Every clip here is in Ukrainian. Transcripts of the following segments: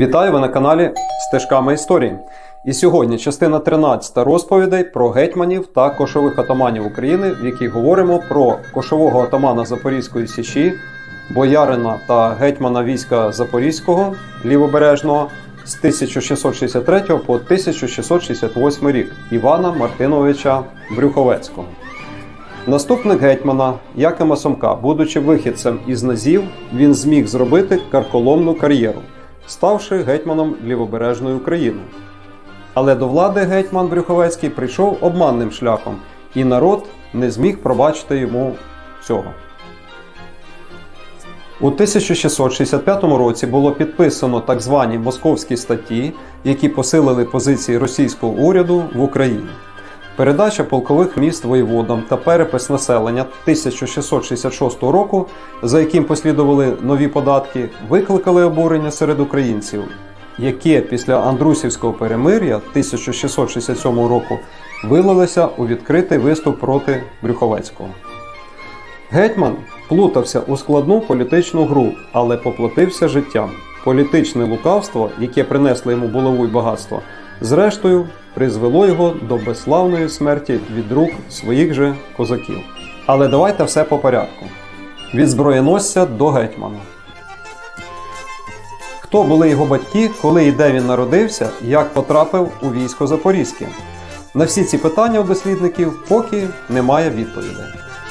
Вітаю ви на каналі Стежками історії. І сьогодні частина 13 розповідей про гетьманів та кошових атаманів України, в якій говоримо про кошового атамана Запорізької Січі, боярина та гетьмана війська Запорізького лівобережного з 1663 по 1668 рік Івана Мартиновича Брюховецького. Наступник гетьмана Якима Сомка, будучи вихідцем із Назів, він зміг зробити карколомну кар'єру, ставши гетьманом лівобережної України. Але до влади гетьман Брюховецький прийшов обманним шляхом, і народ не зміг пробачити йому цього. У 1665 році було підписано так звані московські статті, які посилили позиції російського уряду в Україні. Передача полкових міст воєводам та перепис населення 1666 року, за яким послідували нові податки, викликали обурення серед українців, яке після Андрусівського перемир'я 1667 року вилилося у відкритий виступ проти Брюховецького. Гетьман плутався у складну політичну гру, але поплатився життям. Політичне лукавство, яке принесло йому булаву й багатство, зрештою призвело його до безславної смерті від рук своїх же козаків. Але давайте все по порядку: від зброєносця до гетьмана. Хто були його батьки, коли і де він народився, як потрапив у військо Запорізьке? На всі ці питання у дослідників поки немає відповідей.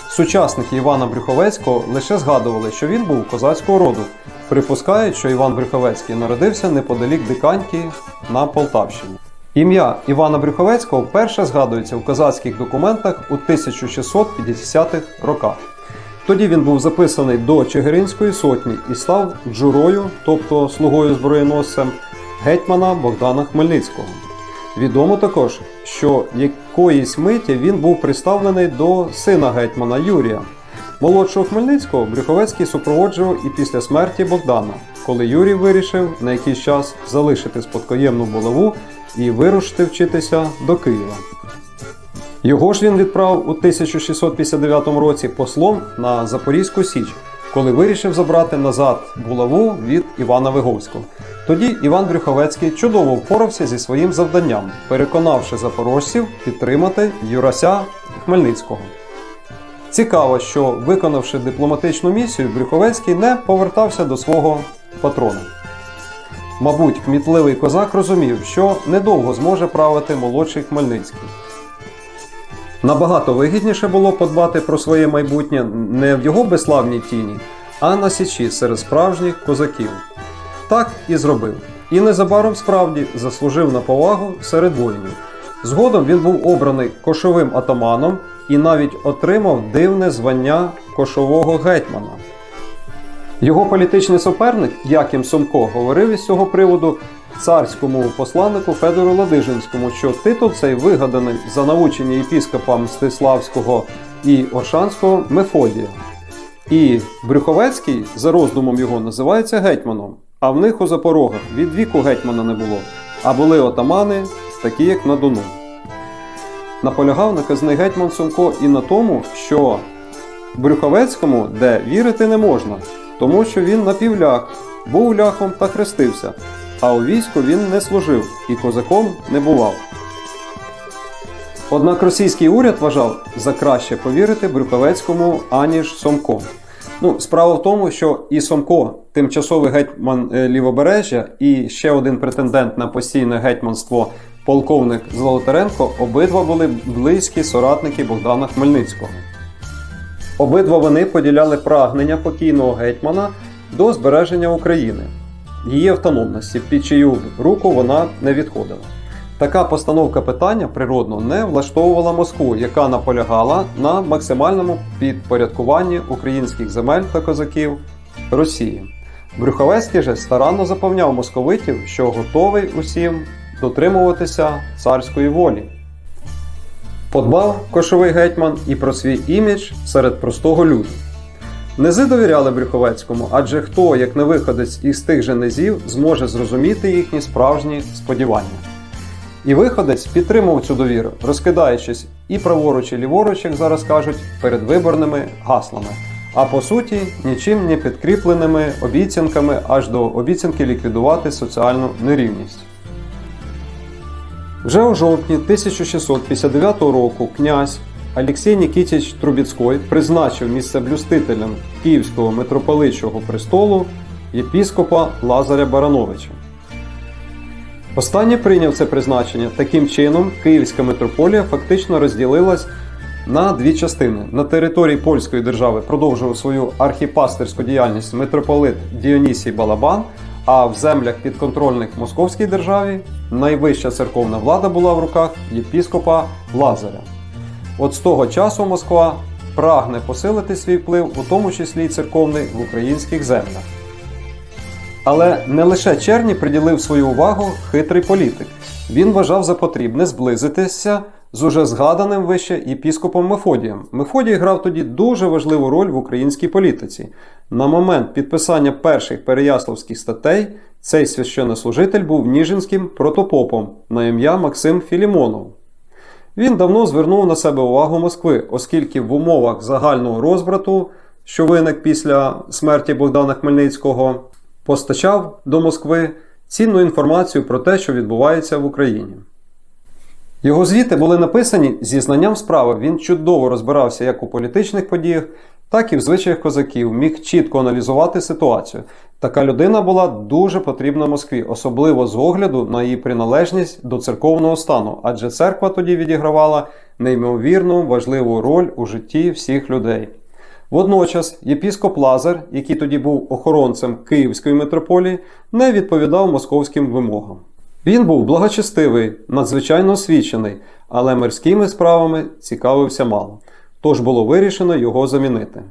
Сучасники Івана Брюховецького лише згадували, що він був козацького роду. Припускають, що Іван Брюховецький народився неподалік Диканьки на Полтавщині. Ім'я Івана Брюховецького вперше згадується у козацьких документах у 1650-х роках. Тоді він був записаний до Чигиринської сотні і став джурою, тобто слугою зброєносцем гетьмана Богдана Хмельницького. Відомо також, що якоїсь миті він був приставлений до сина гетьмана Юрія. Молодшого Хмельницького Брюховецький супроводжував і після смерті Богдана, коли Юрій вирішив на якийсь час залишити спадкоємну булаву і вирушити вчитися до Києва. Його ж він відправив у 1659 році послом на Запорізьку Січ, коли вирішив забрати назад булаву від Івана Виговського. Тоді Іван Брюховецький чудово впорався зі своїм завданням, переконавши запорожців підтримати Юрася Хмельницького. Цікаво, що виконавши дипломатичну місію, Брюховецький не повертався до свого патрона. Мабуть, кмітливий козак розумів, що недовго зможе правити молодший Хмельницький. Набагато вигідніше було подбати про своє майбутнє не в його безславній тіні, а на січі серед справжніх козаків. Так і зробив. І незабаром справді заслужив на повагу серед воїнів. Згодом він був обраний кошовим атаманом і навіть отримав дивне звання кошового гетьмана. Його політичний суперник Яким Сомко говорив із цього приводу царському посланнику Федору Ладижинському, що титул цей вигаданий за навучення єпіскопа Мстиславського і Оршанського Мефодія. І Брюховецький, за роздумом його, називається гетьманом, а в них у запорогах від віку гетьмана не було, а були отамани, такі як на Дону. Наполягав наказний гетьман Сумко і на тому, що Брюховецькому де вірити не можна, тому що він напівлях, був ляхом та хрестився, а у війську він не служив і козаком не бував. Однак російський уряд вважав за краще повірити Брюховецькому, аніж Сомко. Ну, справа в тому, що і Сомко, тимчасовий гетьман е, Лівобережжя, і ще один претендент на постійне гетьманство, полковник Золотаренко, обидва були близькі соратники Богдана Хмельницького. Обидва вони поділяли прагнення покійного гетьмана до збереження України, її автономності, під чию руку вона не відходила. Така постановка питання природно не влаштовувала Москву, яка наполягала на максимальному підпорядкуванні українських земель та козаків Росії. Брюховецький же старанно запевняв московитів, що готовий усім дотримуватися царської волі. Подбав кошовий гетьман і про свій імідж серед простого люду. Низи довіряли Брюховецькому, адже хто, як не виходець із тих же низів, зможе зрозуміти їхні справжні сподівання. І виходець підтримував цю довіру, розкидаючись і праворуч, і ліворуч, як зараз кажуть, перед виборними гаслами. а по суті нічим не підкріпленими обіцянками аж до обіцянки ліквідувати соціальну нерівність. Вже у жовтні 1659 року князь Олексій Нікітіч Трубіцький призначив місцеблюстителем Київського митрополичого престолу єпіскопа Лазаря Барановича. Останній прийняв це призначення. Таким чином, Київська митрополія фактично розділилась на дві частини. На території польської держави продовжував свою архіпастерську діяльність митрополит Діонісій Балабан, а в землях підконтрольних Московській державі найвища церковна влада була в руках єпіскопа Лазаря. От з того часу Москва прагне посилити свій вплив, у тому числі й церковний, в українських землях. Але не лише Черні приділив свою увагу хитрий політик. Він вважав за потрібне зблизитися з уже згаданим вище єпіскопом Мефодієм. Мефодій грав тоді дуже важливу роль в українській політиці. На момент підписання перших переяславських статей цей священнослужитель був ніжинським протопопом на ім'я Максим Філімонов. Він давно звернув на себе увагу Москви, оскільки в умовах загального розбрату, що виник після смерті Богдана Хмельницького, постачав до Москви цінну інформацію про те, що відбувається в Україні. Його звіти були написані зі знанням справи. Він чудово розбирався як у політичних подіях, так і в звичаях козаків, міг чітко аналізувати ситуацію. Така людина була дуже потрібна Москві, особливо з огляду на її приналежність до церковного стану, адже церква тоді відігравала неймовірну важливу роль у житті всіх людей. Водночас єпіскоп Лазар, який тоді був охоронцем Київської митрополії, не відповідав московським вимогам. Він був благочестивий, надзвичайно освічений, але мирськими справами цікавився мало. Тож було вирішено його замінити.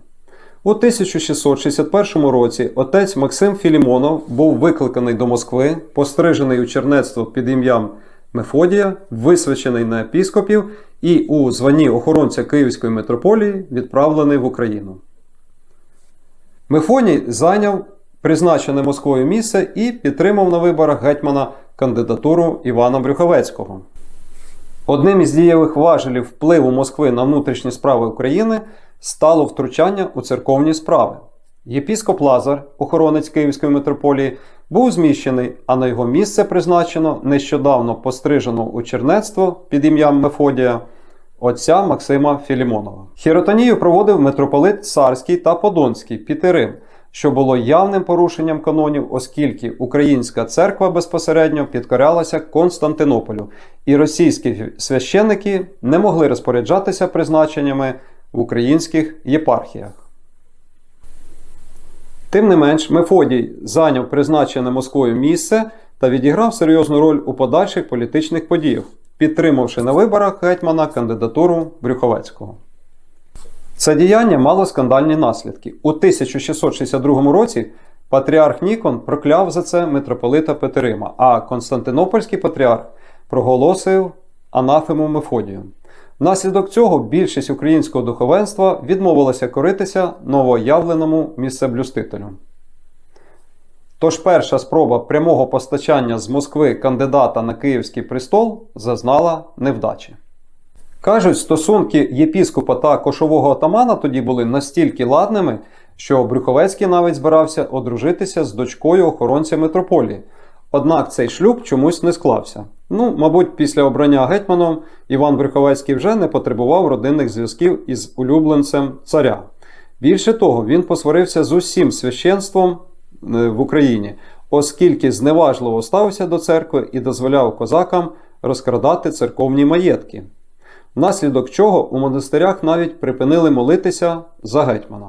У 1661 році отець Максим Філімонов був викликаний до Москви, пострижений у чернецтво під ім'ям Мефодія, висвячений на епіскопів і у званні охоронця Київської митрополії відправлений в Україну. Мефоній зайняв призначене Москвою місце і підтримав на виборах гетьмана кандидатуру Івана Брюховецького. Одним із дієвих важелів впливу Москви на внутрішні справи України стало втручання у церковні справи. Єпіскоп Лазар, охоронець Київської митрополії, був зміщений, а на його місце призначено нещодавно пострижено у чернецтво під ім'ям Мефодія отця Максима Філімонова. Хіротонію проводив митрополит Царський та Подонський Пітерим, що було явним порушенням канонів, оскільки українська церква безпосередньо підкорялася Константинополю, і російські священники не могли розпоряджатися призначеннями в українських єпархіях. Тим не менш, Мефодій зайняв призначене Москвою місце та відіграв серйозну роль у подальших політичних подіях, підтримавши на виборах гетьмана кандидатуру Брюховецького. Це діяння мало скандальні наслідки. У 1662 році патріарх Нікон прокляв за це митрополита Петерима, а Константинопольський патріарх проголосив анафему Мефодію. Внаслідок цього більшість українського духовенства відмовилася коритися новоявленому місцеблюстителю. Тож перша спроба прямого постачання з Москви кандидата на Київський престол зазнала невдачі. Кажуть, стосунки єпіскопа та кошового отамана тоді були настільки ладними, що Брюховецький навіть збирався одружитися з дочкою охоронця митрополії. Однак цей шлюб чомусь не склався. Ну, мабуть, після обрання гетьманом Іван Брюховецький вже не потребував родинних зв'язків із улюбленцем царя. Більше того, він посварився з усім священством е, в Україні, оскільки зневажливо ставився до церкви і дозволяв козакам розкрадати церковні маєтки. Внаслідок чого у монастирях навіть припинили молитися за гетьмана.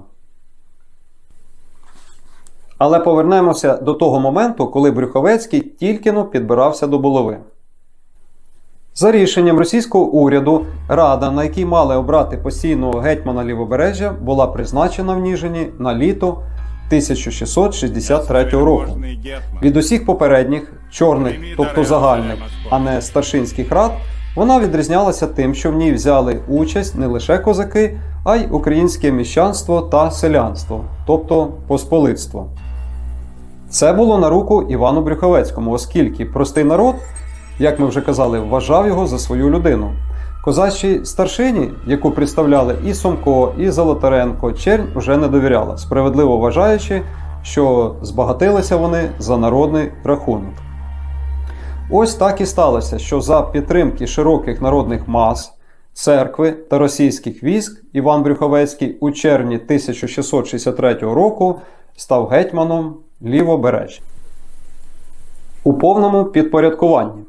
Але повернемося до того моменту, коли Брюховецький тільки но підбирався до булави. За рішенням російського уряду, рада, на якій мали обрати постійного гетьмана лівобережжя, була призначена в Ніжині на літо 1663 року. Від усіх попередніх чорних, тобто загальних, а не старшинських рад, вона відрізнялася тим, що в ній взяли участь не лише козаки, а й українське міщанство та селянство, тобто посполитство. Це було на руку Івану Брюховецькому, оскільки простий народ, як ми вже казали, вважав його за свою людину. Козачій старшині, яку представляли і Сомко, і Золотаренко, чернь уже не довіряла, справедливо вважаючи, що збагатилися вони за народний рахунок. Ось так і сталося, що за підтримки широких народних мас, церкви та російських військ Іван Брюховецький у червні 1663 року став гетьманом Лівобережжя у повному підпорядкуванні.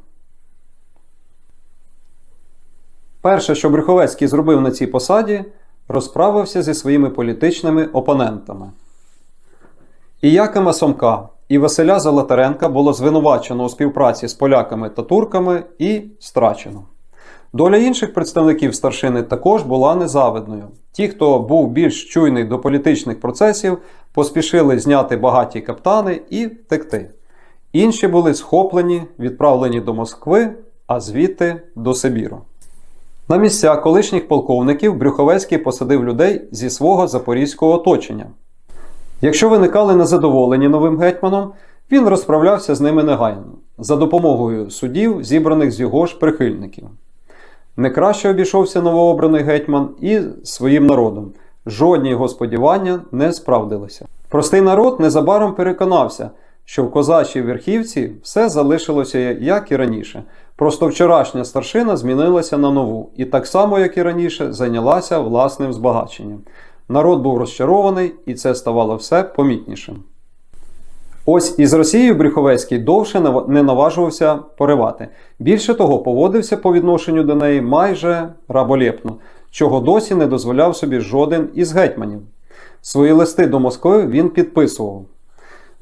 Перше, що Брюховецький зробив на цій посаді, розправився зі своїми політичними опонентами. І Якима Сомка, і Василя Золотаренка було звинувачено у співпраці з поляками та турками і страчено. Доля інших представників старшини також була незавидною. Ті, хто був більш чуйний до політичних процесів, поспішили зняти багаті каптани і втекти. Інші були схоплені, відправлені до Москви, а звідти до Сибіру. На місця колишніх полковників Брюховецький посадив людей зі свого запорізького оточення. Якщо виникали незадоволені новим гетьманом, він розправлявся з ними негайно за допомогою судів, зібраних з його ж прихильників. Не краще обійшовся новообраний гетьман і своїм народом. Жодні його сподівання не справдилися. Простий народ незабаром переконався, що в козачій верхівці все залишилося як і раніше. Просто вчорашня старшина змінилася на нову, і так само, як і раніше, зайнялася власним збагаченням. Народ був розчарований, і це ставало все помітнішим. Ось із Росією Брюховецький довше не наважувався поривати. Більше того, поводився по відношенню до неї майже раболепно, чого досі не дозволяв собі жоден із гетьманів. Свої листи до Москви він підписував.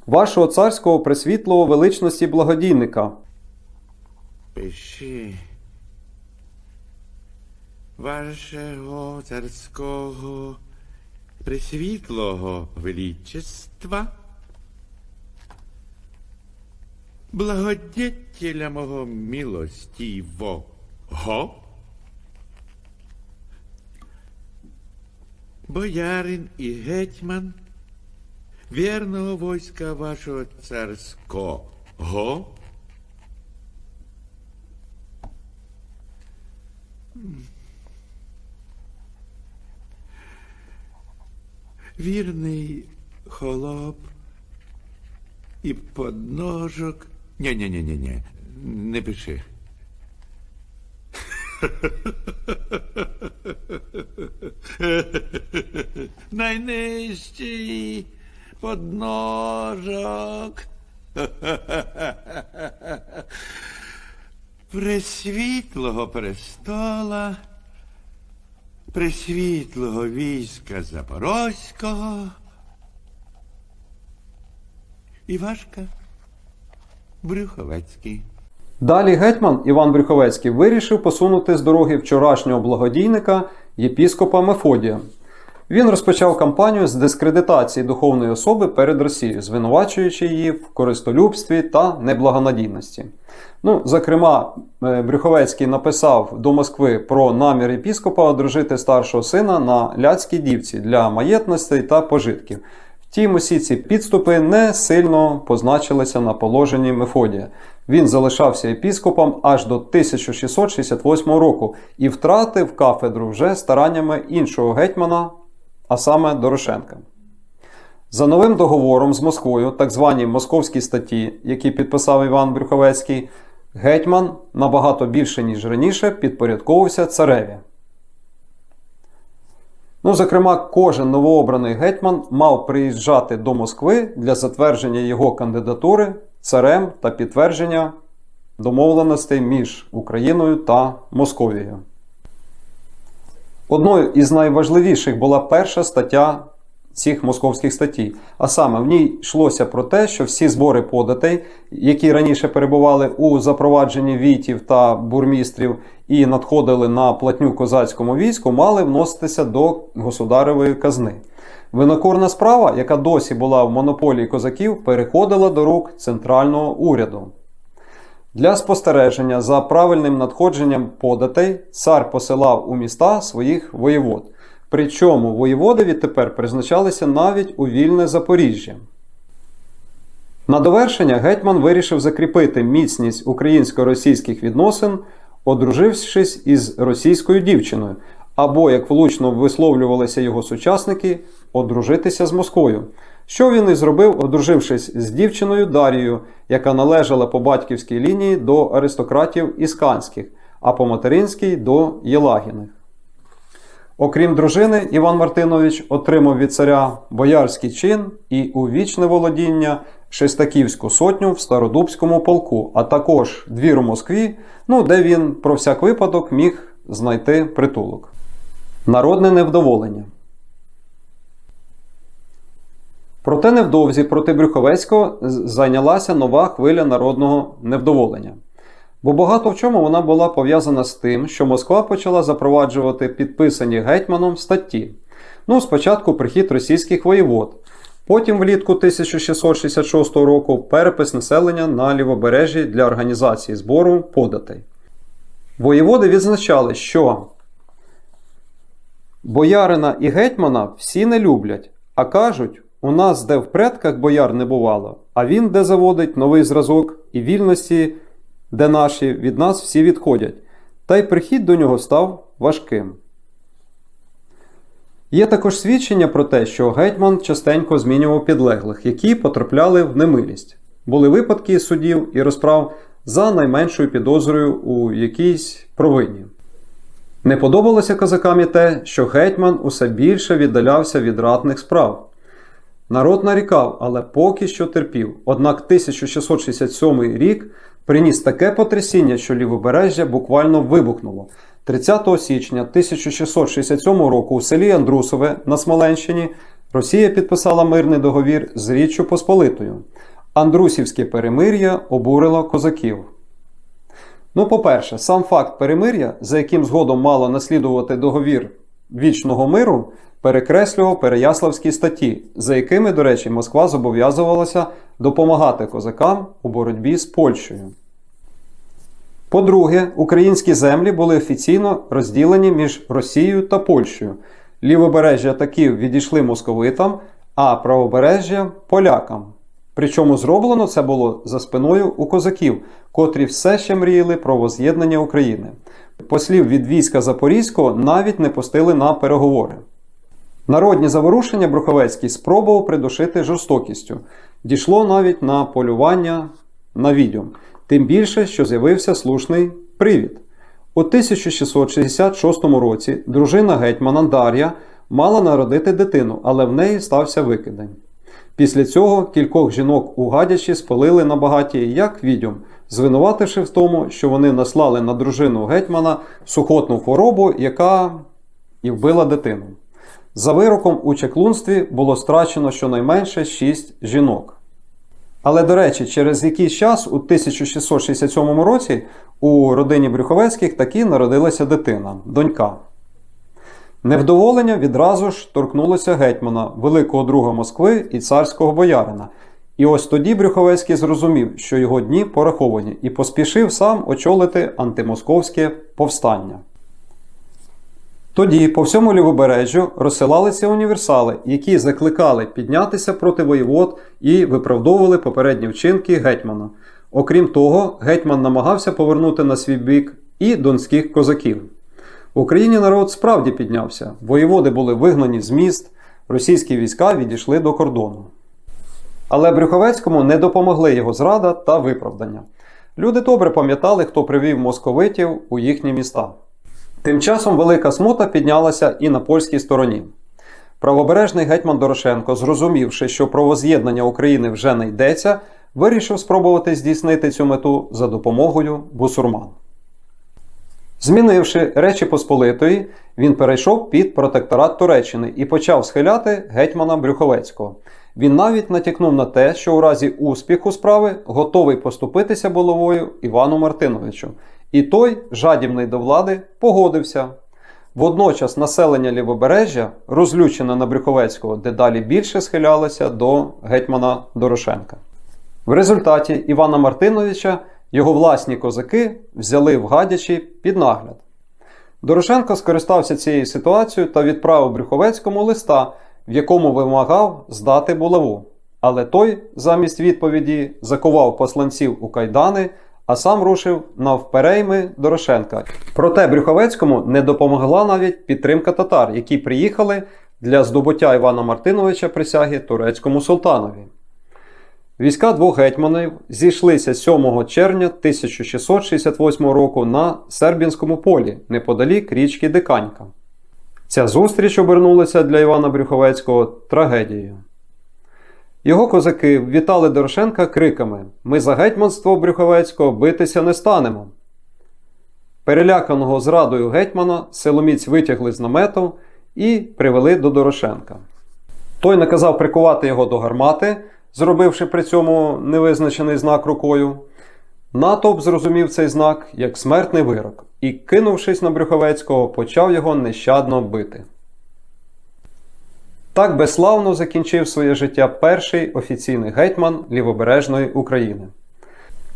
Вашого царського пресвітлого величності благодійника, Пиши вашого царського пресвітлого величества, благодетеля мого милостивого, боярин і гетьман вірного войска вашого царського, вірний холоп і подножок. Ні, ні, ні, ні, ні. Не пиши. Найнижчий подножок. Пресвітлого престола, пресвітлого війська Запорозького. Івашка Брюховецький. Далі гетьман Іван Брюховецький вирішив посунути з дороги вчорашнього благодійника єпіскопа Мефодія. Він розпочав кампанію з дискредитації духовної особи перед Росією, звинувачуючи її в користолюбстві та неблагонадійності. Ну, зокрема, е, Брюховецький написав до Москви про намір єпіскопа одружити старшого сина на ляцькій дівці для маєтностей та пожитків. Втім, усі ці підступи не сильно позначилися на положенні Мефодія. Він залишався епіскопом аж до 1668 року і втратив кафедру вже стараннями іншого гетьмана, а саме Дорошенка. За новим договором з Москвою, так звані московські статті, які підписав Іван Брюховецький, гетьман набагато більше, ніж раніше, підпорядковувався цареві. Ну, зокрема, кожен новообраний гетьман мав приїжджати до Москви для затвердження його кандидатури царем та підтвердження домовленостей між Україною та Московією. Одною із найважливіших була перша стаття цих московських статей. А саме в ній йшлося про те, що всі збори податей, які раніше перебували у запровадженні вітів та бурмістрів і надходили на платню козацькому війську, мали вноситися до государевої казни. Винокурна справа, яка досі була в монополії козаків, переходила до рук центрального уряду. Для спостереження за правильним надходженням податей цар посилав у міста своїх воєвод. Причому воєводи відтепер призначалися навіть у вільне Запоріжжя. На довершення гетьман вирішив закріпити міцність українсько-російських відносин одружившись із російською дівчиною, або, як влучно висловлювалися його сучасники, одружитися з Москвою. Що він і зробив, одружившись з дівчиною Дарією, яка належала по батьківській лінії до аристократів ісканських, а по материнській до Єлагіних. Окрім дружини, Іван Мартинович отримав від царя боярський чин і у вічне володіння Шестаківську сотню в Стародубському полку, а також двір у Москві, ну, де він про всяк випадок міг знайти притулок. Народне невдоволення. Проте невдовзі проти Брюховецького зайнялася нова хвиля народного невдоволення. Бо багато в чому вона була пов'язана з тим, що Москва почала запроваджувати підписані гетьманом статті. Ну, спочатку прихід російських воєвод, потім влітку 1666 року перепис населення на лівобережжі для організації збору податей. Воєводи відзначали, що боярина і гетьмана всі не люблять, а кажуть, у нас де в предках бояр не бувало, а він де заводить новий зразок і вільності, де наші від нас всі відходять, та й прихід до нього став важким. Є також свідчення про те, що гетьман частенько змінював підлеглих, які потрапляли в немилість. Були випадки судів і розправ за найменшою підозрою у якійсь провині. Не подобалося козакам і те, що гетьман усе більше віддалявся від ратних справ. Народ нарікав, але поки що терпів. Однак 1667 рік приніс таке потрясіння, що лівобережжя буквально вибухнуло. 30 січня 1667 року у селі Андрусове на Смоленщині Росія підписала мирний договір з Річчю Посполитою. Андрусівське перемир'я обурило козаків. Ну, по-перше, сам факт перемир'я, за яким згодом мало наслідувати договір вічного миру, перекреслював Переяславські статті, за якими, до речі, Москва зобов'язувалася допомагати козакам у боротьбі з Польщею. По-друге, українські землі були офіційно розділені між Росією та Польщею. Лівобережжя таків відійшли московитам, а правобережжя полякам. Причому зроблено це було за спиною у козаків, котрі все ще мріяли про воз'єднання України. Послів від війська Запорізького навіть не пустили на переговори. Народні заворушення Бруховецький спробував придушити жорстокістю. Дійшло навіть на полювання на відьом, тим більше, що з'явився слушний привід. У 1666 році дружина гетьмана Дар'я мала народити дитину, але в неї стався викидень. Після цього кількох жінок у Гадячі спалили на багаті як відьом, звинувативши в тому, що вони наслали на дружину гетьмана сухотну хворобу, яка і вбила дитину. За вироком у чеклунстві було страчено щонайменше 6 жінок. Але, до речі, через якийсь час, у 1667 році, у родині Брюховецьких таки народилася дитина, донька. Невдоволення відразу ж торкнулося гетьмана, великого друга Москви і царського боярина. І ось тоді Брюховецький зрозумів, що його дні пораховані, і поспішив сам очолити антимосковське повстання. Тоді по всьому лівобережжю розсилалися універсали, які закликали піднятися проти воєвод і виправдовували попередні вчинки гетьмана. Окрім того, гетьман намагався повернути на свій бік і донських козаків. В Україні народ справді піднявся, воєводи були вигнані з міст, російські війська відійшли до кордону. Але Брюховецькому не допомогли його зрада та виправдання. Люди добре пам'ятали, хто привів московитів у їхні міста. Тим часом велика смута піднялася і на польській стороні. Правобережний гетьман Дорошенко, зрозумівши, що про воз'єднання України вже не йдеться, вирішив спробувати здійснити цю мету за допомогою бусурман. Змінивши Речі Посполитої, він перейшов під протекторат Туреччини і почав схиляти гетьмана Брюховецького. Він навіть натякнув на те, що у разі успіху справи готовий поступитися булавою Івану Мартиновичу. І той, жадібний до влади, погодився. Водночас населення Лівобережжя, розлючене на Брюховецького, дедалі більше схилялося до гетьмана Дорошенка. В результаті Івана Мартиновича його власні козаки взяли в Гадячі під нагляд. Дорошенко скористався цією ситуацією та відправив Брюховецькому листа, в якому вимагав здати булаву. Але той, замість відповіді, закував посланців у кайдани, а сам рушив навперейми Дорошенка. Проте Брюховецькому не допомогла навіть підтримка татар, які приїхали для здобуття Івана Мартиновича присяги турецькому султанові. Війська двох гетьманів зійшлися 7 червня 1668 року на Сербінському полі неподалік річки Диканька. Ця зустріч обернулася для Івана Брюховецького трагедією. Його козаки вітали Дорошенка криками: Ми за гетьманство Брюховецького битися не станемо. Переляканого зрадою гетьмана силоміць витягли з намету і привели до Дорошенка. Той наказав прикувати його до гармати, зробивши при цьому невизначений знак рукою. Натовп зрозумів цей знак як смертний вирок і, кинувшись на Брюховецького, почав його нещадно бити. Так безславно закінчив своє життя перший офіційний гетьман Лівобережної України.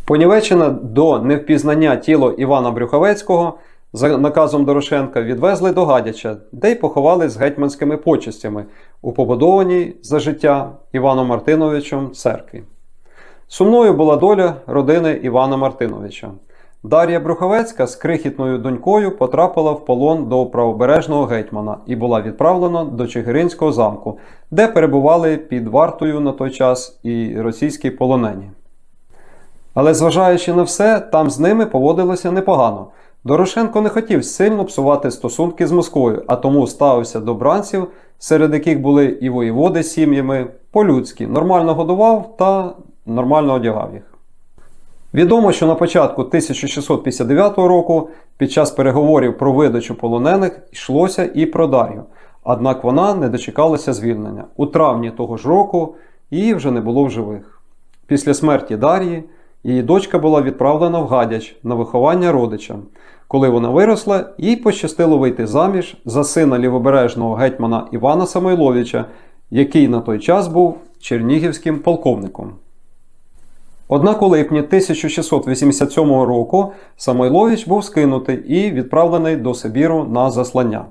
Понівечене до невпізнання тіло Івана Брюховецького за наказом Дорошенка відвезли до Гадяча, де й поховали з гетьманськими почестями у побудованій за життя Іваном Мартиновичем церкві. Сумною була доля родини Івана Мартиновича. Дар'я Брюховецька з крихітною донькою потрапила в полон до правобережного гетьмана і була відправлена до Чигиринського замку, де перебували під вартою на той час і російські полонені. Але зважаючи на все, там з ними поводилося непогано. Дорошенко не хотів сильно псувати стосунки з Москвою, а тому ставився до бранців, серед яких були і воєводи з сім'ями, по-людськи, нормально годував та нормально одягав їх. Відомо, що на початку 1659 року під час переговорів про видачу полонених йшлося і про Дар'ю, однак вона не дочекалася звільнення. У травні того ж року її вже не було в живих. Після смерті Дар'ї її дочка була відправлена в Гадяч на виховання родичам. Коли вона виросла, їй пощастило вийти заміж за сина лівобережного гетьмана Івана Самойловича, який на той час був чернігівським полковником. Однак у липні 1687 року Самойлович був скинутий і відправлений до Сибіру на заслання.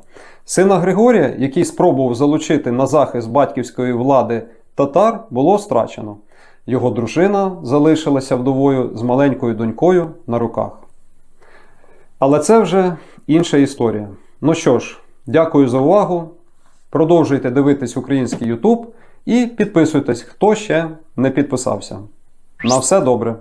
Сина Григорія, який спробував залучити на захист батьківської влади татар, було страчено. Його дружина залишилася вдовою з маленькою донькою на руках. Але це вже інша історія. Ну що ж, дякую за увагу. Продовжуйте дивитись український YouTube і підписуйтесь, хто ще не підписався. На все добре.